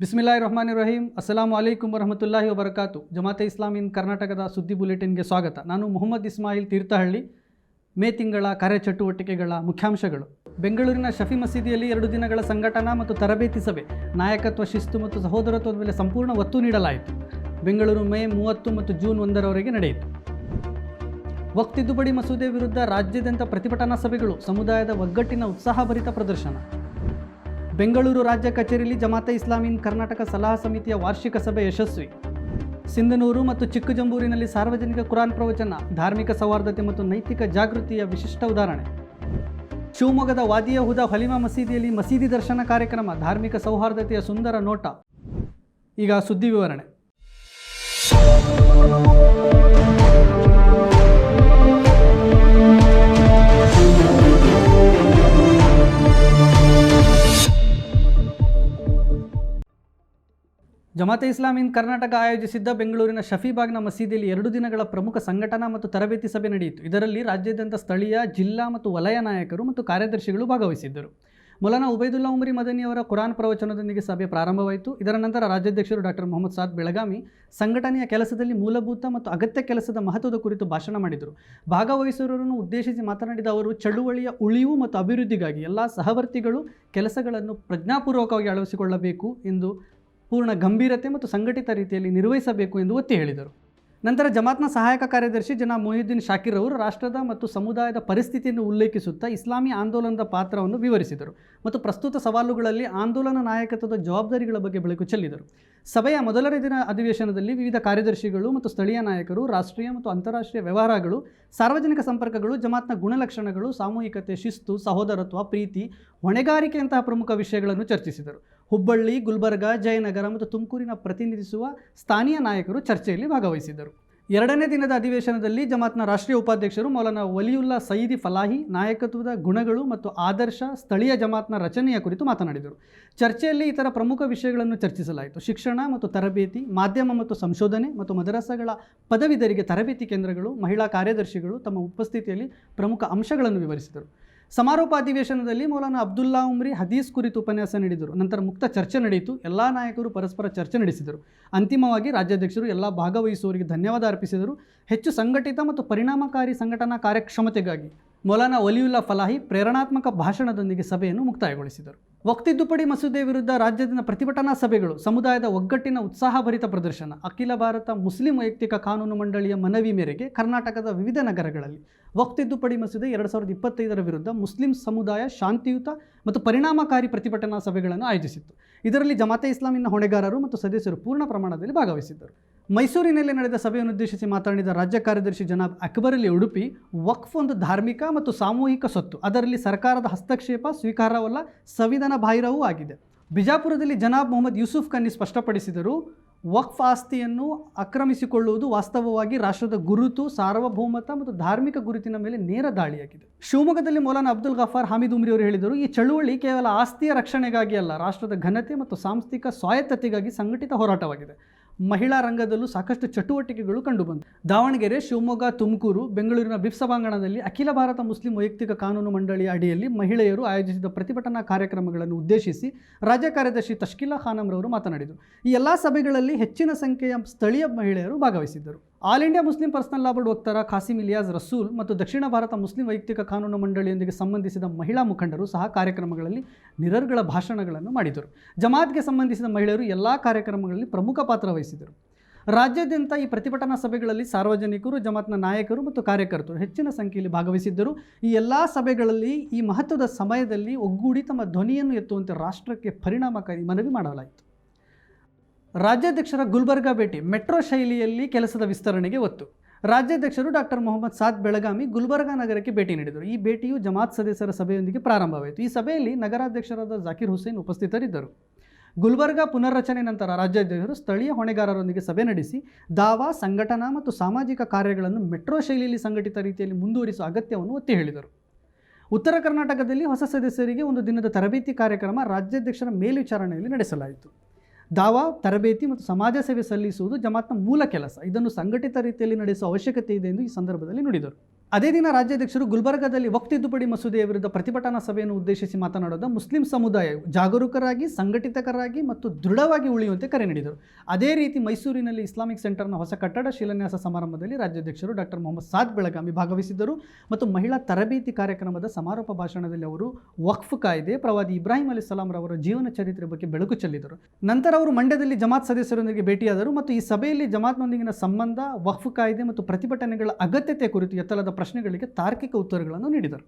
ಬಿಸ್ಮಿಲ್ಲಾಹಿ ರಹಮಾನಿ ರಹೀಂ ಅಸ್ಲಾಂ ಅಲೈಕುಮ್ ವರಹಮತುಲ್ಲಾಹಿ ವಬರಕಾತು. ಜಮಾತೆ ಇಸ್ಲಾಮ್ ಇನ್ ಕರ್ನಾಟಕದ ಸುದ್ದಿ ಬುಲೆಟಿನ್ಗೆ ಸ್ವಾಗತ. ನಾನು ಮೊಹಮ್ಮದ್ ಇಸ್ಮಾಯಿಲ್ ತೀರ್ಥಹಳ್ಳಿ, ಮೇ ತಿಂಗಳ ಕಾರ್ಯಚಟುವಟಿಕೆಗಳ ಮುಖ್ಯಾಂಶಗಳು. ಬೆಂಗಳೂರಿನ ಶಫಿ ಮಸೀದಿಯಲ್ಲಿ ಎರಡು ದಿನಗಳ ಸಂಘಟನಾ ಮತ್ತು ತರಬೇತಿ ಸಭೆ. ನಾಯಕತ್ವ, ಶಿಸ್ತು ಮತ್ತು ಸಹೋದರತ್ವದ ಮೇಲೆ ಸಂಪೂರ್ಣ ಒತ್ತು ನೀಡಲಾಯಿತು. ಬೆಂಗಳೂರು ಮೇ ಮೂವತ್ತು ಮತ್ತು ಜೂನ್ ಒಂದರವರೆಗೆ ನಡೆಯಿತು. ವಕ್ ತಿದ್ದುಪಡಿ ಮಸೂದೆ ವಿರುದ್ಧ ರಾಜ್ಯಾದ್ಯಂತ ಪ್ರತಿಭಟನಾ ಸಭೆಗಳು, ಸಮುದಾಯದ ಒಗ್ಗಟ್ಟಿನ ಉತ್ಸಾಹಭರಿತ ಪ್ರದರ್ಶನ. ಬೆಂಗಳೂರು ರಾಜ್ಯ ಕಚೇರಿಯಲ್ಲಿ ಜಮಾತೆ ಇಸ್ಲಾಮಿನ್ ಕರ್ನಾಟಕ ಸಲಹಾ ಸಮಿತಿಯ ವಾರ್ಷಿಕ ಸಭೆ ಯಶಸ್ವಿ. ಸಿಂಧನೂರು ಮತ್ತು ಚಿಕ್ಕಜಂಬೂರಿನಲ್ಲಿ ಸಾರ್ವಜನಿಕ ಕುರಾನ್ ಪ್ರವಚನ, ಧಾರ್ಮಿಕ ಸೌಹಾರ್ದತೆ ಮತ್ತು ನೈತಿಕ ಜಾಗೃತಿಯ ವಿಶಿಷ್ಟ ಉದಾಹರಣೆ. ಶಿವಮೊಗ್ಗದ ವಾದಿಯ ಹುದಾ ಹಲಿಮಾ ಮಸೀದಿಯಲ್ಲಿ ಮಸೀದಿ ದರ್ಶನ ಕಾರ್ಯಕ್ರಮ, ಧಾರ್ಮಿಕ ಸೌಹಾರ್ದತೆಯ ಸುಂದರ ನೋಟ. ಈಗ ಸುದ್ದಿ ವಿವರಣೆ. ಜಮಾತೆ ಇಸ್ಲಾಮಿನ್ ಕರ್ನಾಟಕ ಆಯೋಜಿಸಿದ್ದ ಬೆಂಗಳೂರಿನ ಶಫೀಬಾಗ್ನ ಮಸೀದಿಯಲ್ಲಿ ಎರಡು ದಿನಗಳ ಪ್ರಮುಖ ಸಂಘಟನಾ ಮತ್ತು ತರಬೇತಿ ಸಭೆ ನಡೆಯಿತು. ಇದರಲ್ಲಿ ರಾಜ್ಯಾದ್ಯಂತ ಸ್ಥಳೀಯ ಜಿಲ್ಲಾ ಮತ್ತು ವಲಯ ನಾಯಕರು ಮತ್ತು ಕಾರ್ಯದರ್ಶಿಗಳು ಭಾಗವಹಿಸಿದ್ದರು. ಮೌಲಾನಾ ಉಬೈದುಲ್ಲಾ ಉಮರಿ ಮದನಿ ಅವರ ಕುರಾನ್ ಪ್ರವಚನದೊಂದಿಗೆ ಸಭೆ ಪ್ರಾರಂಭವಾಯಿತು. ಇದರ ನಂತರ ರಾಜ್ಯಾಧ್ಯಕ್ಷರು ಡಾಕ್ಟರ್ ಮೊಹಮ್ಮದ್ ಸಾದ್ ಬೆಳಗಾಮಿ ಸಂಘಟನೆಯ ಕೆಲಸದಲ್ಲಿ ಮೂಲಭೂತ ಮತ್ತು ಅಗತ್ಯ ಕೆಲಸದ ಮಹತ್ವದ ಕುರಿತು ಭಾಷಣ ಮಾಡಿದರು. ಭಾಗವಹಿಸುವವರನ್ನು ಉದ್ದೇಶಿಸಿ ಮಾತನಾಡಿದ ಅವರು, ಚಳುವಳಿಯ ಉಳಿವು ಮತ್ತು ಅಭಿವೃದ್ಧಿಗಾಗಿ ಎಲ್ಲ ಸಹವರ್ತಿಗಳು ಕೆಲಸಗಳನ್ನು ಪ್ರಜ್ಞಾಪೂರ್ವಕವಾಗಿ ಅಳವಡಿಸಿಕೊಳ್ಳಬೇಕು ಎಂದು ಪೂರ್ಣ ಗಂಭೀರತೆ ಮತ್ತು ಸಂಘಟಿತ ರೀತಿಯಲ್ಲಿ ನಿರ್ವಹಿಸಬೇಕು ಎಂದು ಒತ್ತಿ ಹೇಳಿದರು. ನಂತರ ಜಮಾತ್ನ ಸಹಾಯಕ ಕಾರ್ಯದರ್ಶಿ ಜನ ಮೊಹಿದ್ದೀನ್ ಶಾಕಿರ್ ಅವರು ರಾಷ್ಟ್ರದ ಮತ್ತು ಸಮುದಾಯದ ಪರಿಸ್ಥಿತಿಯನ್ನು ಉಲ್ಲೇಖಿಸುತ್ತಾ ಇಸ್ಲಾಮಿ ಆಂದೋಲನದ ಪಾತ್ರವನ್ನು ವಿವರಿಸಿದರು ಮತ್ತು ಪ್ರಸ್ತುತ ಸವಾಲುಗಳಲ್ಲಿ ಆಂದೋಲನ ನಾಯಕತ್ವದ ಜವಾಬ್ದಾರಿಗಳ ಬಗ್ಗೆ ಬೆಳಕು ಚೆಲ್ಲಿದರು. ಸಭೆಯ ಮೊದಲನೇ ದಿನ ಅಧಿವೇಶನದಲ್ಲಿ ವಿವಿಧ ಕಾರ್ಯದರ್ಶಿಗಳು ಮತ್ತು ಸ್ಥಳೀಯ ನಾಯಕರು, ರಾಷ್ಟ್ರೀಯ ಮತ್ತು ಅಂತಾರಾಷ್ಟ್ರೀಯ ವ್ಯವಹಾರಗಳು, ಸಾರ್ವಜನಿಕ ಸಂಪರ್ಕಗಳು, ಜಮಾತ್ನ ಗುಣಲಕ್ಷಣಗಳು, ಸಾಮೂಹಿಕತೆ, ಶಿಸ್ತು, ಸಹೋದರತ್ವ, ಪ್ರೀತಿ ಹೊಣೆಗಾರಿಕೆಯಂತಹ ಪ್ರಮುಖ ವಿಷಯಗಳನ್ನು ಚರ್ಚಿಸಿದರು. ಹುಬ್ಬಳ್ಳಿ, ಗುಲ್ಬರ್ಗ, ಜಯನಗರ ಮತ್ತು ತುಮಕೂರಿನ ಪ್ರತಿನಿಧಿಸುವ ಸ್ಥಾನೀಯ ನಾಯಕರು ಚರ್ಚೆಯಲ್ಲಿ ಭಾಗವಹಿಸಿದ್ದರು. ಎರಡನೇ ದಿನದ ಅಧಿವೇಶನದಲ್ಲಿ ಜಮಾತ್ನ ರಾಷ್ಟ್ರೀಯ ಉಪಾಧ್ಯಕ್ಷರು ಮೌಲಾನಾ ವಲಿಯುಲ್ಲಾ ಸಯೀದಿ ಫಲಾಹಿ, ನಾಯಕತ್ವದ ಗುಣಗಳು ಮತ್ತು ಆದರ್ಶ ಸ್ಥಳೀಯ ಜಮಾತ್ನ ರಚನೆಯ ಕುರಿತು ಮಾತನಾಡಿದರು. ಚರ್ಚೆಯಲ್ಲಿ ಇತರ ಪ್ರಮುಖ ವಿಷಯಗಳನ್ನು ಚರ್ಚಿಸಲಾಯಿತು. ಶಿಕ್ಷಣ ಮತ್ತು ತರಬೇತಿ, ಮಾಧ್ಯಮ ಮತ್ತು ಸಂಶೋಧನೆ ಮತ್ತು ಮದರಸಗಳ ಪದವೀಧರಿಗೆ ತರಬೇತಿ ಕೇಂದ್ರಗಳು, ಮಹಿಳಾ ಕಾರ್ಯದರ್ಶಿಗಳು ತಮ್ಮ ಉಪಸ್ಥಿತಿಯಲ್ಲಿ ಪ್ರಮುಖ ಅಂಶಗಳನ್ನು ವಿವರಿಸಿದರು. ಸಮಾರೋಪ ಅಧಿವೇಶನದಲ್ಲಿ ಮೌಲಾನ ಅಬ್ದುಲ್ಲಾ ಉಮ್ರಿ ಹದೀಸ್ ಕುರಿತು ಉಪನ್ಯಾಸ ನೀಡಿದರು. ನಂತರ ಮುಕ್ತ ಚರ್ಚೆ ನಡೆಯಿತು. ಎಲ್ಲ ನಾಯಕರು ಪರಸ್ಪರ ಚರ್ಚೆ ನಡೆಸಿದರು. ಅಂತಿಮವಾಗಿ ರಾಜ್ಯಾಧ್ಯಕ್ಷರು ಎಲ್ಲ ಭಾಗವಹಿಸುವವರಿಗೆ ಧನ್ಯವಾದ ಅರ್ಪಿಸಿದರು. ಹೆಚ್ಚು ಸಂಘಟಿತ ಮತ್ತು ಪರಿಣಾಮಕಾರಿ ಸಂಘಟನಾ ಕಾರ್ಯಕ್ಷಮತೆಗಾಗಿ ಮೌಲಾನಾ ಒಲಿಯುಲ್ಲಾ ಫಲಾಹಿ ಪ್ರೇರಣಾತ್ಮಕ ಭಾಷಣದೊಂದಿಗೆ ಸಭೆಯನ್ನು ಮುಕ್ತಾಯಗೊಳಿಸಿದರು. ವಕ್ತಿದ್ದುಪಡಿ ಮಸೂದೆ ವಿರುದ್ಧ ರಾಜ್ಯದ ಪ್ರತಿಭಟನಾ ಸಭೆಗಳು, ಸಮುದಾಯದ ಒಗ್ಗಟ್ಟಿನ ಉತ್ಸಾಹಭರಿತ ಪ್ರದರ್ಶನ, ಅಖಿಲ ಭಾರತ ಮುಸ್ಲಿಂ ವೈಯಕ್ತಿಕ ಕಾನೂನು ಮಂಡಳಿಯ ಮನವಿ ಮೇರೆಗೆ ಕರ್ನಾಟಕದ ವಿವಿಧ ನಗರಗಳಲ್ಲಿ ವಕ್ತಿದ್ದುಪಡಿ ಮಸೂದೆ ಎರಡು ಸಾವಿರದ ಇಪ್ಪತ್ತೈದರ ವಿರುದ್ಧ ಮುಸ್ಲಿಂ ಸಮುದಾಯ ಶಾಂತಿಯುತ ಮತ್ತು ಪರಿಣಾಮಕಾರಿ ಪ್ರತಿಭಟನಾ ಸಭೆಗಳನ್ನು ಆಯೋಜಿಸಿತ್ತು. ಇದರಲ್ಲಿ ಜಮಾತೆ ಇಸ್ಲಾಮಿನ ಹೊಣೆಗಾರರು ಮತ್ತು ಸದಸ್ಯರು ಪೂರ್ಣ ಪ್ರಮಾಣದಲ್ಲಿ ಭಾಗವಹಿಸಿದ್ದರು. ಮೈಸೂರಿನಲ್ಲಿ ನಡೆದ ಸಭೆಯನ್ನು ಉದ್ದೇಶಿಸಿ ಮಾತನಾಡಿದ ರಾಜ್ಯ ಕಾರ್ಯದರ್ಶಿ ಜನಾಬ್ ಅಕ್ಬರ್ ಉಡುಪಿ, ವಕ್ಫ್ ಒಂದು ಧಾರ್ಮಿಕ ಮತ್ತು ಸಾಮೂಹಿಕ ಸ್ವತ್ತು. ಅದರಲ್ಲಿ ಸರ್ಕಾರದ ಹಸ್ತಕ್ಷೇಪ ಸ್ವೀಕಾರವಲ್ಲ, ಸಂವಿಧಾನ ಬಾಹಿರವೂ ಆಗಿದೆ. ಬಿಜಾಪುರದಲ್ಲಿ ಜನಾಬ್ ಮೊಹಮ್ಮದ್ ಯೂಸುಫ್ ಖನ್ನಿ ಸ್ಪಷ್ಟಪಡಿಸಿದರು ವಕ್ಫ್ ಆಸ್ತಿಯನ್ನು ಆಕ್ರಮಿಸಿಕೊಳ್ಳುವುದು ವಾಸ್ತವವಾಗಿ ರಾಷ್ಟ್ರದ ಗುರುತು, ಸಾರ್ವಭೌಮತ ಮತ್ತು ಧಾರ್ಮಿಕ ಗುರುತಿನ ಮೇಲೆ ನೇರ ದಾಳಿಯಾಗಿದೆ. ಶಿವಮೊಗ್ಗದಲ್ಲಿ ಮೌಲಾನಾ ಅಬ್ದುಲ್ ಗಫಾರ್ ಹಮೀದ್ ಉಮ್ರಿ ಅವರು ಹೇಳಿದರು, ಈ ಚಳುವಳಿ ಕೇವಲ ಆಸ್ತಿಯ ರಕ್ಷಣೆಗಾಗಿ ಅಲ್ಲ, ರಾಷ್ಟ್ರದ ಘನತೆ ಮತ್ತು ಸಾಂಸ್ಥಿಕ ಸ್ವಾಯತ್ತತೆಗಾಗಿ ಸಂಘಟಿತ ಹೋರಾಟವಾಗಿದೆ. ಮಹಿಳಾ ರಂಗದಲ್ಲೂ ಸಾಕಷ್ಟು ಚಟುವಟಿಕೆಗಳು ಕಂಡುಬಂತು ದಾವಣಗೆರೆ, ಶಿವಮೊಗ್ಗ, ತುಮಕೂರು, ಬೆಂಗಳೂರಿನ ಬಿಫ್ ಸಭಾಂಗಣದಲ್ಲಿ ಅಖಿಲ ಭಾರತ ಮುಸ್ಲಿಂ ವೈಯಕ್ತಿಕ ಕಾನೂನು ಮಂಡಳಿಯ ಅಡಿಯಲ್ಲಿ ಮಹಿಳೆಯರು ಆಯೋಜಿಸಿದ ಪ್ರತಿಭಟನಾ ಕಾರ್ಯಕ್ರಮಗಳನ್ನು ಉದ್ದೇಶಿಸಿ ರಾಜ್ಯ ಕಾರ್ಯದರ್ಶಿ ತಶ್ಕಿಲಾ ಖಾನಂರವರು ಮಾತನಾಡಿದರು. ಈ ಎಲ್ಲ ಸಭೆಗಳಲ್ಲಿ ಹೆಚ್ಚಿನ ಸಂಖ್ಯೆಯ ಸ್ಥಳೀಯ ಮಹಿಳೆಯರು ಭಾಗವಹಿಸಿದ್ದರು. All India Muslim personal law board ವಕ್ತಾರ ಖಾಸಿಂ ಇಲಿಯಾಸ್ ರಸೂಲ್ ಮತ್ತು ದಕ್ಷಿಣ ಭಾರತ ಮುಸ್ಲಿಂ ವೈಯಕ್ತಿಕ ಕಾನೂನು ಮಂಡಳಿಯೊಂದಿಗೆ ಸಂಬಂಧಿಸಿದ ಮಹಿಳಾ ಮುಖಂಡರು ಸಹ ಕಾರ್ಯಕ್ರಮಗಳಲ್ಲಿ ನಿರರ್ಗಳ ಭಾಷಣಗಳನ್ನು ಮಾಡಿದರು. ಜಮಾತ್ಗೆ ಸಂಬಂಧಿಸಿದ ಮಹಿಳೆಯರು ಎಲ್ಲ ಕಾರ್ಯಕ್ರಮಗಳಲ್ಲಿ ಪ್ರಮುಖ ಪಾತ್ರ ವಹಿಸಿದರು. ರಾಜ್ಯಾದ್ಯಂತ ಈ ಪ್ರತಿಭಟನಾ ಸಭೆಗಳಲ್ಲಿ ಸಾರ್ವಜನಿಕರು, ಜಮಾತ್ನ ನಾಯಕರು ಮತ್ತು ಕಾರ್ಯಕರ್ತರು ಹೆಚ್ಚಿನ ಸಂಖ್ಯೆಯಲ್ಲಿ ಭಾಗವಹಿಸಿದ್ದರು. ಈ ಎಲ್ಲ ಸಭೆಗಳಲ್ಲಿ ಈ ಮಹತ್ವದ ಸಮಯದಲ್ಲಿ ಒಗ್ಗೂಡಿ ತಮ್ಮ ಧ್ವನಿಯನ್ನು ಎತ್ತುವಂತೆ ರಾಷ್ಟ್ರಕ್ಕೆ ಪರಿಣಾಮಕಾರಿ ಮನವಿ ಮಾಡಲಾಯಿತು. ರಾಜ್ಯಾಧ್ಯಕ್ಷರ ಗುಲ್ಬರ್ಗ ಭೇಟಿ ಮೆಟ್ರೋ ಶೈಲಿಯಲ್ಲಿ ಕೆಲಸದ ವಿಸ್ತರಣೆಗೆ ಒತ್ತು. ರಾಜ್ಯಾಧ್ಯಕ್ಷರು ಡಾಕ್ಟರ್ ಮೊಹಮ್ಮದ್ ಸಾದ್ ಬೆಳಗಾವಿ ಗುಲ್ಬರ್ಗಾ ನಗರಕ್ಕೆ ಭೇಟಿ ನೀಡಿದರು. ಈ ಭೇಟಿಯು ಜಮಾತ್ ಸದಸ್ಯರ ಸಭೆಯೊಂದಿಗೆ ಪ್ರಾರಂಭವಾಯಿತು. ಈ ಸಭೆಯಲ್ಲಿ ನಗರಾಧ್ಯಕ್ಷರಾದ ಜಾಕಿರ್ ಹುಸೇನ್ ಉಪಸ್ಥಿತರಿದ್ದರು. ಗುಲ್ಬರ್ಗಾ ಪುನರ್ರಚನೆ ನಂತರ ರಾಜ್ಯಾಧ್ಯಕ್ಷರು ಸ್ಥಳೀಯ ಹೊಣೆಗಾರರೊಂದಿಗೆ ಸಭೆ ನಡೆಸಿ, ದಾವಾ, ಸಂಘಟನಾ ಮತ್ತು ಸಾಮಾಜಿಕ ಕಾರ್ಯಗಳನ್ನು ಮೆಟ್ರೋ ಶೈಲಿಯಲ್ಲಿ ಸಂಘಟಿತ ರೀತಿಯಲ್ಲಿ ಮುಂದುವರಿಸುವ ಅಗತ್ಯವನ್ನು ಒತ್ತಿ ಹೇಳಿದರು. ಉತ್ತರ ಕರ್ನಾಟಕದಲ್ಲಿ ಹೊಸ ಸದಸ್ಯರಿಗೆ ಒಂದು ದಿನದ ತರಬೇತಿ ಕಾರ್ಯಕ್ರಮ ರಾಜ್ಯಾಧ್ಯಕ್ಷರ ಮೇಲ್ವಿಚಾರಣೆಯಲ್ಲಿ ನಡೆಸಲಾಯಿತು. ದಾವಾ, ತರಬೇತಿ ಮತ್ತು ಸಮಾಜ ಸೇವೆ ಸಲ್ಲಿಸುವುದು ಜಮಾತ್ನ ಮೂಲ ಕೆಲಸ. ಇದನ್ನು ಸಂಘಟಿತ ರೀತಿಯಲ್ಲಿ ನಡೆಸುವ ಅವಶ್ಯಕತೆ ಇದೆ ಎಂದು ಈ ಸಂದರ್ಭದಲ್ಲಿ ನುಡಿದರು. ಅದೇ ದಿನ ರಾಜ್ಯಾಧ್ಯಕ್ಷರು ಗುಲ್ಬರ್ಗಾದಲ್ಲಿ ವಕ್ ತಿದ್ದುಪಡಿ ಮಸೂದೆಯ ವಿರುದ್ಧ ಪ್ರತಿಭಟನಾ ಸಭೆಯನ್ನು ಉದ್ದೇಶಿಸಿ ಮಾತನಾಡಿದ ಮುಸ್ಲಿಂ ಸಮುದಾಯ ಜಾಗರೂಕರಾಗಿ, ಸಂಘಟಿತಕರಾಗಿ ಮತ್ತು ದೃಢವಾಗಿ ಉಳಿಯುವಂತೆ ಕರೆ ನೀಡಿದರು. ಅದೇ ರೀತಿ ಮೈಸೂರಿನಲ್ಲಿ ಇಸ್ಲಾಮಿಕ್ ಸೆಂಟರ್ನ ಹೊಸ ಕಟ್ಟಡ ಶಿಲಾನ್ಯಾಸ ಸಮಾರಂಭದಲ್ಲಿ ರಾಜ್ಯಾಧ್ಯಕ್ಷರು ಡಾಕ್ಟರ್ ಮೊಹಮ್ಮದ್ ಸಾದ್ ಬೆಳಗಾಮಿ ಭಾಗವಹಿಸಿದ್ದರು. ಮತ್ತು ಮಹಿಳಾ ತರಬೇತಿ ಕಾರ್ಯಕ್ರಮದ ಸಮಾರೋಪ ಭಾಷಣದಲ್ಲಿ ಅವರು ವಕ್ಫ್ ಕಾಯ್ದೆ, ಪ್ರವಾದಿ ಇಬ್ರಾಹಿಂ ಅಲಿ ಸಲಾಂರವರ ಜೀವನ ಚರಿತ್ರೆ ಬಗ್ಗೆ ಬೆಳಕು ಚೆಲ್ಲಿದರು. ನಂತರ ಅವರು ಮಂಡ್ಯದಲ್ಲಿ ಜಮಾತ್ ಸದಸ್ಯರೊಂದಿಗೆ ಭೇಟಿಯಾದರು. ಮತ್ತು ಈ ಸಭೆಯಲ್ಲಿ ಜಮಾತ್ನೊಂದಿಗಿನ ಸಂಬಂಧ, ವಕ್ಫ್ ಕಾಯ್ದೆ ಮತ್ತು ಪ್ರತಿಭಟನೆಗಳ ಅಗತ್ಯತೆ ಕುರಿತು ಎತ್ತಲದ ಪ್ರಶ್ನೆಗಳಿಗೆ ತಾರ್ಕಿಕ ಉತ್ತರಗಳನ್ನು ನೀಡಿದರು.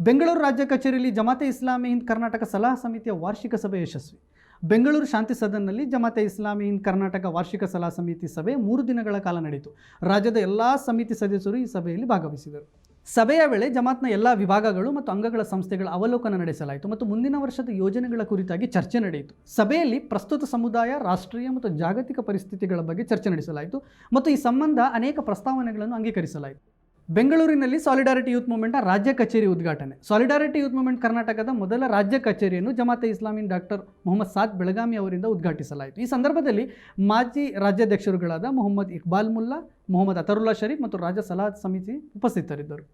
ಬೆಂಗಳೂರು ರಾಜ್ಯ ಕಚೇರಿಯಲ್ಲಿ ಜಮಾತೆ ಇಸ್ಲಾಮಿ ಹಿಂದ್ ಕರ್ನಾಟಕ ಸಲಹಾ ಸಮಿತಿಯ ವಾರ್ಷಿಕ ಸಭೆ ಯಶಸ್ವಿ. ಬೆಂಗಳೂರು ಶಾಂತಿ ಸದನ್ನಲ್ಲಿ ಜಮಾತೆ ಇಸ್ಲಾಮಿ ಹಿಂದ್ ಕರ್ನಾಟಕ ವಾರ್ಷಿಕ ಸಲಹಾ ಸಮಿತಿ ಸಭೆ ಮೂರು ದಿನಗಳ ಕಾಲ ನಡೆಯಿತು. ರಾಜ್ಯದ ಎಲ್ಲ ಸಮಿತಿ ಸದಸ್ಯರು ಈ ಸಭೆಯಲ್ಲಿ ಭಾಗವಹಿಸಿದರು. ಸಭೆಯ ವೇಳೆ ಜಮಾತ್ನ ಎಲ್ಲ ವಿಭಾಗಗಳು ಮತ್ತು ಅಂಗಗಳ ಸಂಸ್ಥೆಗಳ ಅವಲೋಕನ ನಡೆಸಲಾಯಿತು ಮತ್ತು ಮುಂದಿನ ವರ್ಷದ ಯೋಜನೆಗಳ ಕುರಿತಾಗಿ ಚರ್ಚೆ ನಡೆಯಿತು. ಸಭೆಯಲ್ಲಿ ಪ್ರಸ್ತುತ ಸಮುದಾಯ, ರಾಷ್ಟ್ರೀಯ ಮತ್ತು ಜಾಗತಿಕ ಪರಿಸ್ಥಿತಿಗಳ ಬಗ್ಗೆ ಚರ್ಚೆ ನಡೆಸಲಾಯಿತು ಮತ್ತು ಈ ಸಂಬಂಧ ಅನೇಕ ಪ್ರಸ್ತಾವನೆಗಳನ್ನು ಅಂಗೀಕರಿಸಲಾಯಿತು. ಬೆಂಗಳೂರಿನಲ್ಲಿ ಸಾಲಿಡಾರಿಟಿ ಯೂತ್ ಮೂವ್ಮೆಂಟ್ನ ರಾಜ್ಯ ಕಚೇರಿ ಉದ್ಘಾಟನೆ. ಸಾಲಿಡಾರಿಟಿ ಯೂತ್ ಮೂವ್ಮೆಂಟ್ ಕರ್ನಾಟಕದ ಮೊದಲ ರಾಜ್ಯ ಕಚೇರಿಯನ್ನು ಜಮಾತೆ ಇಸ್ಲಾಮಿನ್ ಡಾಕ್ಟರ್ ಮೊಹಮ್ಮದ್ ಸಾದ್ ಬೆಳಗಾಮಿ ಅವರಿಂದ ಉದ್ಘಾಟಿಸಲಾಯಿತು. ಈ ಸಂದರ್ಭದಲ್ಲಿ ಮಾಜಿ ರಾಜ್ಯಾಧ್ಯಕ್ಷರುಗಳಾದ ಮೊಹಮ್ಮದ್ ಇಕ್ಬಾಲ್ ಮುಲ್ಲಾ, ಮೊಹಮ್ಮದ್ ಅತರುಲ್ಲಾ ಶರೀಫ್ ಮತ್ತು ರಾಜ್ಯ ಸಲಹಾ ಸಮಿತಿ ಉಪಸ್ಥಿತರಿದ್ದರು.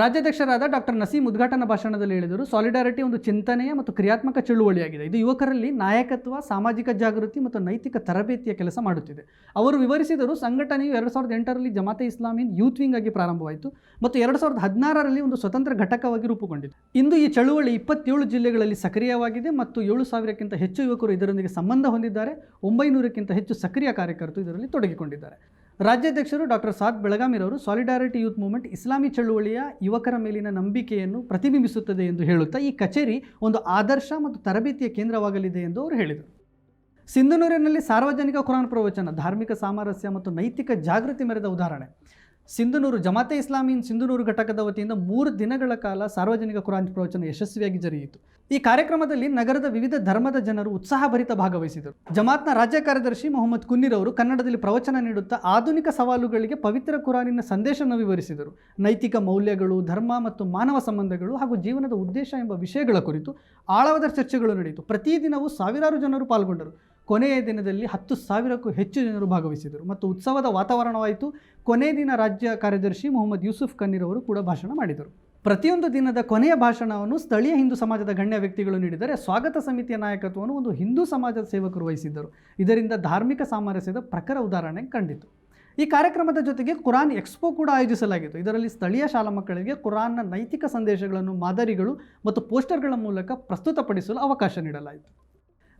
ರಾಜ್ಯಾಧ್ಯಕ್ಷರಾದ ಡಾಕ್ಟರ್ ನಸೀಂ ಉದ್ಘಾಟನಾ ಭಾಷಣದಲ್ಲಿ ಹೇಳಿದರು ಸಾಲಿಡಾರಿಟಿ ಒಂದು ಚಿಂತನೆಯ ಮತ್ತು ಕ್ರಿಯಾತ್ಮಕ ಚಳುವಳಿಯಾಗಿದೆ. ಇದು ಯುವಕರಲ್ಲಿ ನಾಯಕತ್ವ, ಸಾಮಾಜಿಕ ಜಾಗೃತಿ ಮತ್ತು ನೈತಿಕ ತರಬೇತಿಯ ಕೆಲಸ ಮಾಡುತ್ತಿದೆ. ಅವರು ವಿವರಿಸಿದರು, ಸಂಘಟನೆಯು ಎರಡು ಸಾವಿರದ ಎಂಟರಲ್ಲಿ ಜಮಾತೆ ಇಸ್ಲಾಮಿನ್ ಯೂತ್ ವಿಂಗ್ ಆಗಿ ಪ್ರಾರಂಭವಾಯಿತು ಮತ್ತು ಎರಡು ಸಾವಿರದ ಹದಿನಾರರಲ್ಲಿ ಒಂದು ಸ್ವತಂತ್ರ ಘಟಕವಾಗಿ ರೂಪುಗೊಂಡಿದೆ ಇಂದು ಈ ಚಳುವಳಿ ಇಪ್ಪತ್ತೇಳು ಜಿಲ್ಲೆಗಳಲ್ಲಿ ಸಕ್ರಿಯವಾಗಿದೆ ಮತ್ತು ಏಳು ಸಾವಿರಕ್ಕಿಂತ ಹೆಚ್ಚು ಯುವಕರು ಇದರೊಂದಿಗೆ ಸಂಬಂಧ ಹೊಂದಿದ್ದಾರೆ. ಒಂಬೈನೂರಕ್ಕಿಂತ ಹೆಚ್ಚು ಸಕ್ರಿಯ ಕಾರ್ಯಕರ್ತರು ಇದರಲ್ಲಿ ತೊಡಗಿಕೊಂಡಿದ್ದಾರೆ. ರಾಜ್ಯಾಧ್ಯಕ್ಷರು ಡಾಕ್ಟರ್ ಸಾದ್ ಬೆಳಗಾಮಿರವರು ಸಾಲಿಡಾರಿಟಿ ಯೂತ್ ಮೂವ್ಮೆಂಟ್ ಇಸ್ಲಾಮಿ ಚಳುವಳಿಯ ಯುವಕರ ಮೇಲಿನ ನಂಬಿಕೆಯನ್ನು ಪ್ರತಿಬಿಂಬಿಸುತ್ತದೆ ಎಂದು ಹೇಳುತ್ತಾ ಈ ಕಚೇರಿ ಒಂದು ಆದರ್ಶ ಮತ್ತು ತರಬೇತಿಯ ಕೇಂದ್ರವಾಗಲಿದೆ ಎಂದು ಅವರು ಹೇಳಿದರು. ಸಿಂಧನೂರಿನಲ್ಲಿ ಸಾರ್ವಜನಿಕ ಕುರಾನ್ ಪ್ರವಚನ, ಧಾರ್ಮಿಕ ಸಾಮರಸ್ಯ ಮತ್ತು ನೈತಿಕ ಜಾಗೃತಿ ಮೆರೆದ ಉದಾಹರಣೆ. ಸಿಂಧನೂರು, ಜಮಾತೆ ಇಸ್ಲಾಮಿನ್ ಸಿಂಧನೂರು ಘಟಕದ ವತಿಯಿಂದ ಮೂರು ದಿನಗಳ ಕಾಲ ಸಾರ್ವಜನಿಕ ಕುರಾನ್ ಪ್ರವಚನ ಯಶಸ್ವಿಯಾಗಿ ಜರುಗಿತು ಈ ಕಾರ್ಯಕ್ರಮದಲ್ಲಿ ನಗರದ ವಿವಿಧ ಧರ್ಮದ ಜನರು ಉತ್ಸಾಹಭರಿತ ಭಾಗವಹಿಸಿದರು. ಜಮಾತ್ನ ರಾಜ್ಯ ಕಾರ್ಯದರ್ಶಿ ಮೊಹಮ್ಮದ್ ಕುನ್ನೀರ್ ಅವರು ಕನ್ನಡದಲ್ಲಿ ಪ್ರವಚನ ನೀಡುತ್ತಾ ಆಧುನಿಕ ಸವಾಲುಗಳಿಗೆ ಪವಿತ್ರ ಕುರಾನಿನ ಸಂದೇಶವನ್ನು ವಿವರಿಸಿದರು. ನೈತಿಕ ಮೌಲ್ಯಗಳು, ಧರ್ಮ ಮತ್ತು ಮಾನವ ಸಂಬಂಧಗಳು ಹಾಗೂ ಜೀವನದ ಉದ್ದೇಶ ಎಂಬ ವಿಷಯಗಳ ಕುರಿತು ಆಳವಾದ ಚರ್ಚೆಗಳು ನಡೆಯಿತು. ಪ್ರತಿದಿನವೂ ಸಾವಿರಾರು ಜನರು ಪಾಲ್ಗೊಂಡರು. ಕೊನೆಯ ದಿನದಲ್ಲಿ ಹತ್ತು ಸಾವಿರಕ್ಕೂ ಹೆಚ್ಚು ಜನರು ಭಾಗವಹಿಸಿದರು ಮತ್ತು ಉತ್ಸವದ ವಾತಾವರಣವಾಯಿತು. ಕೊನೆಯ ದಿನ ರಾಜ್ಯ ಕಾರ್ಯದರ್ಶಿ ಮೊಹಮ್ಮದ್ ಯೂಸುಫ್ ಕನ್ನೀರ್ ಅವರು ಕೂಡ ಭಾಷಣ ಮಾಡಿದರು. ಪ್ರತಿಯೊಂದು ದಿನದ ಕೊನೆಯ ಭಾಷಣವನ್ನು ಸ್ಥಳೀಯ ಹಿಂದೂ ಸಮಾಜದ ಗಣ್ಯ ವ್ಯಕ್ತಿಗಳು ನೀಡಿದರೆ ಸ್ವಾಗತ ಸಮಿತಿಯ ನಾಯಕತ್ವವನ್ನು ಒಂದು ಹಿಂದೂ ಸಮಾಜದ ಸೇವಕರು ವಹಿಸಿದ್ದರು. ಇದರಿಂದ ಧಾರ್ಮಿಕ ಸಾಮರಸ್ಯದ ಪ್ರಖರ ಉದಾಹರಣೆ ಕಂಡಿತು. ಈ ಕಾರ್ಯಕ್ರಮದ ಜೊತೆಗೆ ಕುರಾನ್ ಎಕ್ಸ್ಪೋ ಕೂಡ ಆಯೋಜಿಸಲಾಗಿತ್ತು. ಇದರಲ್ಲಿ ಸ್ಥಳೀಯ ಶಾಲಾ ಮಕ್ಕಳಿಗೆ ಕುರಾನ್ನ ನೈತಿಕ ಸಂದೇಶಗಳನ್ನು ಮಾದರಿಗಳು ಮತ್ತು ಪೋಸ್ಟರ್ಗಳ ಮೂಲಕ ಪ್ರಸ್ತುತಪಡಿಸಲು ಅವಕಾಶ ನೀಡಲಾಯಿತು.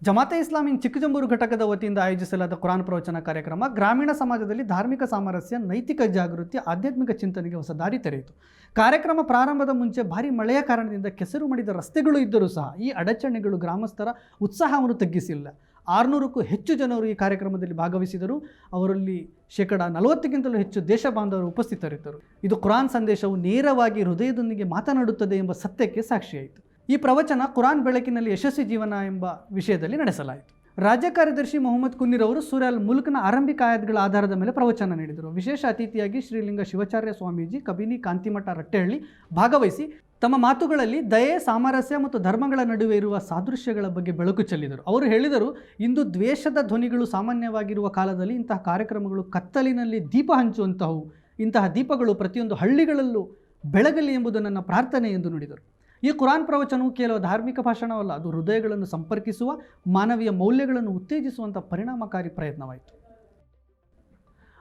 ಜಮಾತೆ ಇಸ್ಲಾಮಿನ್ ಚಿಕ್ಕಜಂಬೂರು ಘಟಕದ ವತಿಯಿಂದ ಆಯೋಜಿಸಲಾದ ಕುರಾನ್ ಪ್ರವಚನ ಕಾರ್ಯಕ್ರಮ ಗ್ರಾಮೀಣ ಸಮಾಜದಲ್ಲಿ ಧಾರ್ಮಿಕ ಸಾಮರಸ್ಯ, ನೈತಿಕ ಜಾಗೃತಿ, ಆಧ್ಯಾತ್ಮಿಕ ಚಿಂತನೆಗೆ ಹೊಸ ದಾರಿ ತೆರೆಯಿತು. ಕಾರ್ಯಕ್ರಮ ಪ್ರಾರಂಭದ ಮುಂಚೆ ಭಾರಿ ಮಳೆಯ ಕಾರಣದಿಂದ ಕೆಸರು ಮಾಡಿದ ರಸ್ತೆಗಳು ಇದ್ದರೂ ಸಹ ಈ ಅಡಚಣೆಗಳು ಗ್ರಾಮಸ್ಥರ ಉತ್ಸಾಹವನ್ನು ತಗ್ಗಿಸಿಲ್ಲ. ಆರುನೂರಕ್ಕೂ ಹೆಚ್ಚು ಜನರು ಈ ಕಾರ್ಯಕ್ರಮದಲ್ಲಿ ಭಾಗವಹಿಸಿದರು. ಅವರಲ್ಲಿ ಶೇಕಡ ನಲವತ್ತಕ್ಕಿಂತಲೂ ಹೆಚ್ಚು ದೇಶ ಬಾಂಧವರು ಉಪಸ್ಥಿತರಿದ್ದರು. ಇದು ಕುರಾನ್ ಸಂದೇಶವು ನೇರವಾಗಿ ಹೃದಯದೊಂದಿಗೆ ಮಾತನಾಡುತ್ತದೆ ಎಂಬ ಸತ್ಯಕ್ಕೆ ಸಾಕ್ಷಿಯಾಯಿತು. ಈ ಪ್ರವಚನ ಕುರಾನ್ ಬೆಳಕಿನಲ್ಲಿ ಯಶಸ್ವಿ ಜೀವನ ಎಂಬ ವಿಷಯದಲ್ಲಿ ನಡೆಸಲಾಯಿತು. ರಾಜ್ಯ ಕಾರ್ಯದರ್ಶಿ ಮೊಹಮ್ಮದ್ ಕುನ್ನೀರ್ ಅವರು ಸೂರ್ಯಲ್ ಮುಲ್ಕ್ನ ಆರಂಭಿಕ ಆಯತ್ಗಳ ಆಧಾರದ ಮೇಲೆ ಪ್ರವಚನ ನೀಡಿದರು. ವಿಶೇಷ ಅತಿಥಿಯಾಗಿ ಶ್ರೀಲಿಂಗ ಶಿವಾಚಾರ್ಯ ಸ್ವಾಮೀಜಿ, ಕಬಿನಿ ಕಾಂತಿಮಠ ರಟ್ಟೆಹಳ್ಳಿ ಭಾಗವಹಿಸಿ ತಮ್ಮ ಮಾತುಗಳಲ್ಲಿ ದಯೆ, ಸಾಮರಸ್ಯ ಮತ್ತು ಧರ್ಮಗಳ ನಡುವೆ ಇರುವ ಸಾದೃಶ್ಯಗಳ ಬಗ್ಗೆ ಬೆಳಕು ಚೆಲ್ಲಿದರು. ಅವರು ಹೇಳಿದರು, ಇಂದು ದ್ವೇಷದ ಧ್ವನಿಗಳು ಸಾಮಾನ್ಯವಾಗಿರುವ ಕಾಲದಲ್ಲಿ ಇಂತಹ ಕಾರ್ಯಕ್ರಮಗಳು ಕತ್ತಲಿನಲ್ಲಿ ದೀಪ ಹಂಚುವಂತಹವು, ಇಂತಹ ದೀಪಗಳು ಪ್ರತಿಯೊಂದು ಹಳ್ಳಿಗಳಲ್ಲೂ ಬೆಳಗಲಿ ಎಂಬುದು ನನ್ನ ಪ್ರಾರ್ಥನೆ ಎಂದು ನುಡಿದರು. ಈ ಕುರಾನ್ ಪ್ರವಚನವು ಕೇವಲ ಧಾರ್ಮಿಕ ಭಾಷಣವಲ್ಲ, ಅದು ಹೃದಯಗಳನ್ನು ಸಂಪರ್ಕಿಸುವ, ಮಾನವೀಯ ಮೌಲ್ಯಗಳನ್ನು ಉತ್ತೇಜಿಸುವಂಥ ಪರಿಣಾಮಕಾರಿ ಪ್ರಯತ್ನವಾಯಿತು.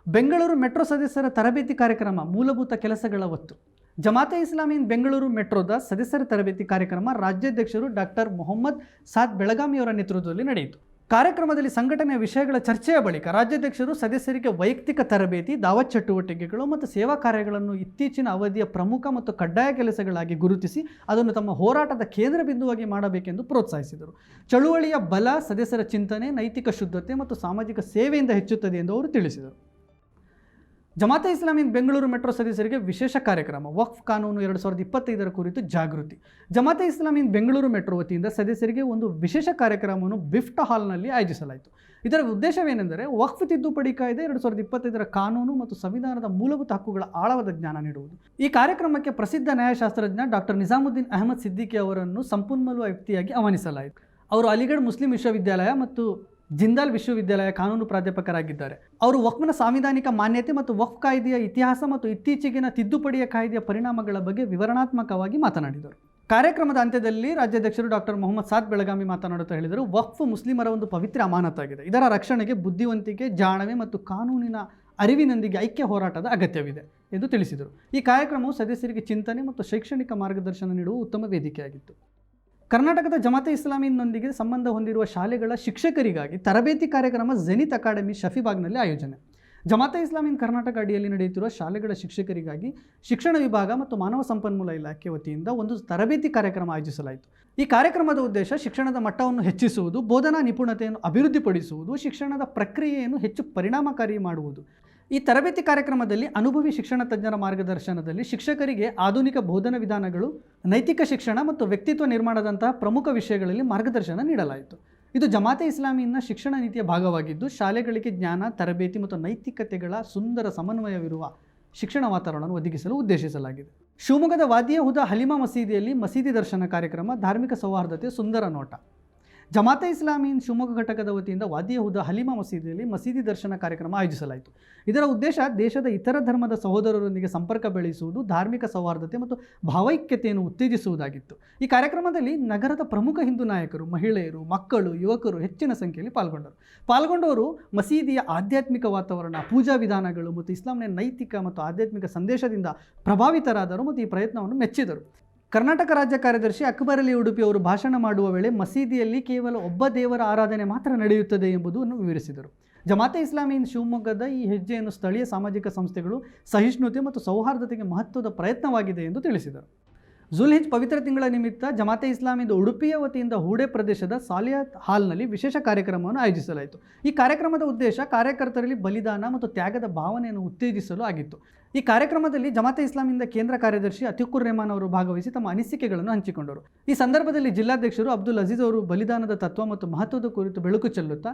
ಬೆಂಗಳೂರು ಮೆಟ್ರೋ ಸದಸ್ಯರ ತರಬೇತಿ ಕಾರ್ಯಕ್ರಮ ಮೂಲಭೂತ ಕೆಲಸಗಳ ಒತ್ತು. ಜಮಾತೆ ಇಸ್ಲಾಮಿನ್ ಬೆಂಗಳೂರು ಮೆಟ್ರೋದ ಸದಸ್ಯರ ತರಬೇತಿ ಕಾರ್ಯಕ್ರಮ ರಾಜ್ಯಾಧ್ಯಕ್ಷರು ಡಾಕ್ಟರ್ ಮೊಹಮ್ಮದ್ ಸಾದ್ ಬೆಳಗಾಮಿಯವರ ನೇತೃತ್ವದಲ್ಲಿ ನಡೆಯಿತು. ಕಾರ್ಯಕ್ರಮದಲ್ಲಿ ಸಂಘಟನೆಯ ವಿಷಯಗಳ ಚರ್ಚೆಯ ಬಳಿಕ ರಾಜ್ಯಾಧ್ಯಕ್ಷರು ಸದಸ್ಯರಿಗೆ ವೈಯಕ್ತಿಕ ತರಬೇತಿ, ದಾವತ್ ಚಟುವಟಿಕೆಗಳು ಮತ್ತು ಸೇವಾ ಕಾರ್ಯಗಳನ್ನು ಇತ್ತೀಚಿನ ಅವಧಿಯ ಪ್ರಮುಖ ಮತ್ತು ಕಡ್ಡಾಯ ಕೆಲಸಗಳಾಗಿ ಗುರುತಿಸಿ ಅದನ್ನು ತಮ್ಮ ಹೋರಾಟದ ಕೇಂದ್ರ ಬಿಂದುವಾಗಿ ಮಾಡಬೇಕೆಂದು ಪ್ರೋತ್ಸಾಹಿಸಿದರು. ಚಳುವಳಿಯ ಬಲ, ಸದಸ್ಯರ ಚಿಂತನೆ, ನೈತಿಕ ಶುದ್ಧತೆ ಮತ್ತು ಸಾಮಾಜಿಕ ಸೇವೆಯಿಂದ ಹೆಚ್ಚುತ್ತದೆ ಎಂದು ಅವರು ತಿಳಿಸಿದರು. ಜಮಾತೆ ಇಸ್ಲಾಮಿನ ಬೆಂಗಳೂರು ಮೆಟ್ರೋ ಸದಸ್ಯರಿಗೆ ವಿಶೇಷ ಕಾರ್ಯಕ್ರಮ, ವಕ್ಫ್ ಕಾನೂನು ಎರಡು ಸಾವಿರದ ಇಪ್ಪತ್ತೈದರ ಕುರಿತು ಜಾಗೃತಿ. ಜಮಾತೆ ಇಸ್ಲಾಮಿನ ಬೆಂಗಳೂರು ಮೆಟ್ರೋ ವತಿಯಿಂದ ಸದಸ್ಯರಿಗೆ ಒಂದು ವಿಶೇಷ ಕಾರ್ಯಕ್ರಮವನ್ನು ಬಿಫ್ಟ್ ಹಾಲ್ನಲ್ಲಿ ಆಯೋಜಿಸಲಾಯಿತು. ಇದರ ಉದ್ದೇಶವೇನೆಂದರೆ, ವಕ್ಫ್ ತಿದ್ದುಪಡಿ ಕಾಯ್ದೆ ಎರಡು ಸಾವಿರದ ಇಪ್ಪತ್ತೈದರ ಕಾನೂನು ಮತ್ತು ಸಂವಿಧಾನದ ಮೂಲಭೂತ ಹಕ್ಕುಗಳ ಆಳವಾದ ಜ್ಞಾನ ನೀಡುವುದು. ಈ ಕಾರ್ಯಕ್ರಮಕ್ಕೆ ಪ್ರಸಿದ್ಧ ನ್ಯಾಯಶಾಸ್ತ್ರಜ್ಞ ಡಾಕ್ಟರ್ ನಿಜಾಮುದ್ದೀನ್ ಅಹಮದ್ ಸಿದ್ದಿಕಿ ಅವರನ್ನು ಸಂಪನ್ಮೂಲ ವ್ಯಕ್ತಿಯಾಗಿ ಆಹ್ವಾನಿಸಲಾಯಿತು. ಅವರು ಅಲಿಗಢ ಮುಸ್ಲಿಂ ವಿಶ್ವವಿದ್ಯಾಲಯ ಮತ್ತು ಜಿಂದಾಲ್ ವಿಶ್ವವಿದ್ಯಾಲಯ ಕಾನೂನು ಪ್ರಾಧ್ಯಾಪಕರಾಗಿದ್ದಾರೆ. ಅವರು ವಕ್ಫ್ನ ಸಾಂವಿಧಾನಿಕ ಮಾನ್ಯತೆ ಮತ್ತು ವಕ್ಫ್ ಕಾಯ್ದೆಯ ಇತಿಹಾಸ ಮತ್ತು ಇತ್ತೀಚೆಗಿನ ತಿದ್ದುಪಡಿಯ ಕಾಯ್ದೆಯ ಪರಿಣಾಮಗಳ ಬಗ್ಗೆ ವಿವರಣಾತ್ಮಕವಾಗಿ ಮಾತನಾಡಿದರು. ಕಾರ್ಯಕ್ರಮದ ಅಂತ್ಯದಲ್ಲಿ ರಾಜ್ಯಾಧ್ಯಕ್ಷರು ಡಾಕ್ಟರ್ ಮೊಹಮ್ಮದ್ ಸಾದ್ ಬೆಳಗಾವಿ ಮಾತನಾಡುತ್ತಾ ಹೇಳಿದರು, ವಕ್ಫ್ ಮುಸ್ಲಿಮರ ಒಂದು ಪವಿತ್ರ ಅಮಾನತಾಗಿದೆ ಇದರ ರಕ್ಷಣೆಗೆ ಬುದ್ಧಿವಂತಿಕೆ, ಜಾಣವೆ ಮತ್ತು ಕಾನೂನಿನ ಅರಿವಿನೊಂದಿಗೆ ಐಕ್ಯ ಹೋರಾಟದ ಅಗತ್ಯವಿದೆ ಎಂದು ತಿಳಿಸಿದರು. ಈ ಕಾರ್ಯಕ್ರಮವು ಸದಸ್ಯರಿಗೆ ಚಿಂತನೆ ಮತ್ತು ಶೈಕ್ಷಣಿಕ ಮಾರ್ಗದರ್ಶನ ನೀಡುವ ಉತ್ತಮ ವೇದಿಕೆಯಾಗಿತ್ತು. ಕರ್ನಾಟಕದ ಜಮಾತೆ ಇಸ್ಲಾಮಿನೊಂದಿಗೆ ಸಂಬಂಧ ಹೊಂದಿರುವ ಶಾಲೆಗಳ ಶಿಕ್ಷಕರಿಗಾಗಿ ತರಬೇತಿ ಕಾರ್ಯಕ್ರಮ ಜೆನಿತ್ ಅಕಾಡೆಮಿ ಶಫಿಬಾಗ್ನಲ್ಲಿ ಆಯೋಜನೆ. ಜಮಾತೆ ಇಸ್ಲಾಮಿನ್ ಕರ್ನಾಟಕ ಅಡಿಯಲ್ಲಿ ನಡೆಯುತ್ತಿರುವ ಶಾಲೆಗಳ ಶಿಕ್ಷಕರಿಗಾಗಿ ಶಿಕ್ಷಣ ವಿಭಾಗ ಮತ್ತು ಮಾನವ ಸಂಪನ್ಮೂಲ ಇಲಾಖೆ ವತಿಯಿಂದ ಒಂದು ತರಬೇತಿ ಕಾರ್ಯಕ್ರಮ ಆಯೋಜಿಸಲಾಯಿತು. ಈ ಕಾರ್ಯಕ್ರಮದ ಉದ್ದೇಶ ಶಿಕ್ಷಣದ ಮಟ್ಟವನ್ನು ಹೆಚ್ಚಿಸುವುದು, ಬೋಧನಾ ನಿಪುಣತೆಯನ್ನು ಅಭಿವೃದ್ಧಿಪಡಿಸುವುದು, ಶಿಕ್ಷಣದ ಪ್ರಕ್ರಿಯೆಯನ್ನು ಹೆಚ್ಚು ಪರಿಣಾಮಕಾರಿ ಮಾಡುವುದು. ಈ ತರಬೇತಿ ಕಾರ್ಯಕ್ರಮದಲ್ಲಿ ಅನುಭವಿ ಶಿಕ್ಷಣ ತಜ್ಞರ ಮಾರ್ಗದರ್ಶನದಲ್ಲಿ ಶಿಕ್ಷಕರಿಗೆ ಆಧುನಿಕ ಬೋಧನಾ ವಿಧಾನಗಳು, ನೈತಿಕ ಶಿಕ್ಷಣ ಮತ್ತು ವ್ಯಕ್ತಿತ್ವ ನಿರ್ಮಾಣದಂತಹ ಪ್ರಮುಖ ವಿಷಯಗಳಲ್ಲಿ ಮಾರ್ಗದರ್ಶನ ನೀಡಲಾಯಿತು. ಇದು ಜಮಾತೆ ಇಸ್ಲಾಮಿನ ಶಿಕ್ಷಣ ನೀತಿಯ ಭಾಗವಾಗಿದ್ದು, ಶಾಲೆಗಳಿಗೆ ಜ್ಞಾನ, ತರಬೇತಿ ಮತ್ತು ನೈತಿಕತೆಗಳ ಸುಂದರ ಸಮನ್ವಯವಿರುವ ಶಿಕ್ಷಣ ವಾತಾವರಣವನ್ನು ಒದಗಿಸಲು ಉದ್ದೇಶಿಸಲಾಗಿದೆ. ಶಿವಮೊಗ್ಗದ ವಾದಿಯ ಹುದ ಹಲಿಮಾ ಮಸೀದಿಯಲ್ಲಿ ಮಸೀದಿ ದರ್ಶನ ಕಾರ್ಯಕ್ರಮ ಧಾರ್ಮಿಕ ಸೌಹಾರ್ದತೆ ಸುಂದರ ನೋಟ. ಜಮಾತೆ ಇಸ್ಲಾಮೀನ್ ಶಿವಮೊಗ್ಗ ಘಟಕದ ವತಿಯಿಂದ ವಾದಿಯ ಹುದ ಹಲಿಮಾ ಮಸೀದಿಯಲ್ಲಿ ಮಸೀದಿ ದರ್ಶನ ಕಾರ್ಯಕ್ರಮ ಆಯೋಜಿಸಲಾಯಿತು. ಇದರ ಉದ್ದೇಶ ದೇಶದ ಇತರ ಧರ್ಮದ ಸಹೋದರರೊಂದಿಗೆ ಸಂಪರ್ಕ ಬೆಳೆಸುವುದು, ಧಾರ್ಮಿಕ ಸೌಹಾರ್ದತೆ ಮತ್ತು ಭಾವೈಕ್ಯತೆಯನ್ನು ಉತ್ತೇಜಿಸುವುದಾಗಿತ್ತು. ಈ ಕಾರ್ಯಕ್ರಮದಲ್ಲಿ ನಗರದ ಪ್ರಮುಖ ಹಿಂದೂ ನಾಯಕರು, ಮಹಿಳೆಯರು, ಮಕ್ಕಳು, ಯುವಕರು ಹೆಚ್ಚಿನ ಸಂಖ್ಯೆಯಲ್ಲಿ ಪಾಲ್ಗೊಂಡರು. ಪಾಲ್ಗೊಂಡವರು ಮಸೀದಿಯ ಆಧ್ಯಾತ್ಮಿಕ ವಾತಾವರಣ, ಪೂಜಾ ವಿಧಾನಗಳು ಮತ್ತು ಇಸ್ಲಾಂನ ನೈತಿಕ ಮತ್ತು ಆಧ್ಯಾತ್ಮಿಕ ಸಂದೇಶದಿಂದ ಪ್ರಭಾವಿತರಾದರು ಮತ್ತು ಈ ಪ್ರಯತ್ನವನ್ನು ಮೆಚ್ಚಿದರು. ಕರ್ನಾಟಕ ರಾಜ್ಯ ಕಾರ್ಯದರ್ಶಿ ಅಕ್ಬರ್ ಅಲಿ ಉಡುಪಿ ಅವರು ಭಾಷಣ ಮಾಡುವ ವೇಳೆ ಮಸೀದಿಯಲ್ಲಿ ಕೇವಲ ಒಬ್ಬ ದೇವರ ಆರಾಧನೆ ಮಾತ್ರ ನಡೆಯುತ್ತದೆ ಎಂಬುದನ್ನು ವಿವರಿಸಿದರು. ಜಮಾತೆ ಇಸ್ಲಾಮೀನ್ ಶಿವಮೊಗ್ಗದ ಈ ಹೆಜ್ಜೆಯನ್ನು ಸ್ಥಳೀಯ ಸಾಮಾಜಿಕ ಸಂಸ್ಥೆಗಳು ಸಹಿಷ್ಣುತೆ ಮತ್ತು ಸೌಹಾರ್ದತೆಗೆ ಮಹತ್ವದ ಪ್ರಯತ್ನವಾಗಿದೆ ಎಂದು ತಿಳಿಸಿದರು. ಜುಲ್ಹಿಜ್ ಪವಿತ್ರ ತಿಂಗಳ ನಿಮಿತ್ತ ಜಮಾತೆ ಇಸ್ಲಾಮಿದ ಉಡುಪಿಯ ವತಿಯಿಂದ ಹೂಡೆ ಪ್ರದೇಶದ ಸಾಲಿಯಾತ್ ಹಾಲ್ನಲ್ಲಿ ವಿಶೇಷ ಕಾರ್ಯಕ್ರಮವನ್ನು ಆಯೋಜಿಸಲಾಯಿತು. ಈ ಕಾರ್ಯಕ್ರಮದ ಉದ್ದೇಶ ಕಾರ್ಯಕರ್ತರಲ್ಲಿ ಬಲಿದಾನ ಮತ್ತು ತ್ಯಾಗದ ಭಾವನೆಯನ್ನು ಉತ್ತೇಜಿಸಲು ಆಗಿತ್ತು. ಈ ಕಾರ್ಯಕ್ರಮದಲ್ಲಿ ಜಮಾತೆ ಇಸ್ಲಾಮಿಂದ ಕೇಂದ್ರ ಕಾರ್ಯದರ್ಶಿ ಅತಿಕುರ್ ರೆಹಮಾನ್ ಅವರು ಭಾಗವಹಿಸಿ ತಮ್ಮ ಅನಿಸಿಕೆಗಳನ್ನು ಹಂಚಿಕೊಂಡರು. ಈ ಸಂದರ್ಭದಲ್ಲಿ ಜಿಲ್ಲಾಧ್ಯಕ್ಷರು ಅಬ್ದುಲ್ ಅಜೀಜ್ ಅವರು ಬಲಿದಾನದ ತತ್ವ ಮತ್ತು ಮಹತ್ವದ ಕುರಿತು ಬೆಳಕು ಚೆಲ್ಲುತ್ತಾ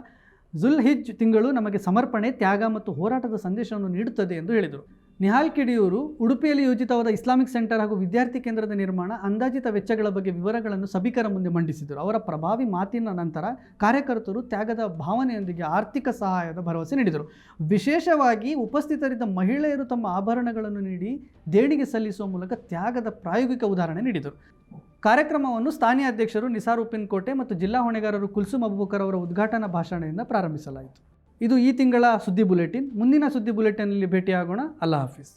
ಜುಲ್ ಹಿಜ್ ತಿಂಗಳು ನಮಗೆ ಸಮರ್ಪಣೆ, ತ್ಯಾಗ ಮತ್ತು ಹೋರಾಟದ ಸಂದೇಶವನ್ನು ನೀಡುತ್ತದೆ ಎಂದು ಹೇಳಿದರು. ನಿಹಾಲ್ ಕಿಡಿಯೂರು ಉಡುಪಿಯಲ್ಲಿ ಯೋಜಿತವಾದ ಇಸ್ಲಾಮಿಕ್ ಸೆಂಟರ್ ಹಾಗೂ ವಿದ್ಯಾರ್ಥಿ ಕೇಂದ್ರದ ನಿರ್ಮಾಣ, ಅಂದಾಜಿತ ವೆಚ್ಚಗಳ ಬಗ್ಗೆ ವಿವರಗಳನ್ನು ಸಭಿಕರ ಮುಂದೆ ಮಂಡಿಸಿದರು. ಅವರ ಪ್ರಭಾವಿ ಮಾತಿನ ನಂತರ ಕಾರ್ಯಕರ್ತರು ತ್ಯಾಗದ ಭಾವನೆಯೊಂದಿಗೆ ಆರ್ಥಿಕ ಸಹಾಯದ ಭರವಸೆ ನೀಡಿದರು. ವಿಶೇಷವಾಗಿ ಉಪಸ್ಥಿತರಿದ್ದ ಮಹಿಳೆಯರು ತಮ್ಮ ಆಭರಣಗಳನ್ನು ನೀಡಿ ದೇಣಿಗೆ ಸಲ್ಲಿಸುವ ಮೂಲಕ ತ್ಯಾಗದ ಪ್ರಾಯೋಗಿಕ ಉದಾಹರಣೆ ನೀಡಿದರು. ಕಾರ್ಯಕ್ರಮವನ್ನು ಸ್ಥಾನೀಯ ಅಧ್ಯಕ್ಷರು ನಿಸಾರ್ ಉಪ್ಪಿನಕೋಟೆ ಮತ್ತು ಜಿಲ್ಲಾ ಹೊಣೆಗಾರರು ಕುಲ್ಸುಮ್ ಅಬೂಬಕರ್ ಅವರ ಉದ್ಘಾಟನಾ ಭಾಷಣದಿಂದ ಪ್ರಾರಂಭಿಸಲಾಯಿತು. ಇದು ಈ ತಿಂಗಳ ಸುದ್ದಿ ಬುಲೆಟಿನ್. ಮುಂದಿನ ಸುದ್ದಿ ಬುಲೆಟಿನಲ್ಲಿ ಭೇಟಿಯಾಗೋಣ. ಅಲ್ಲಾ ಹಾಫೀಸ್.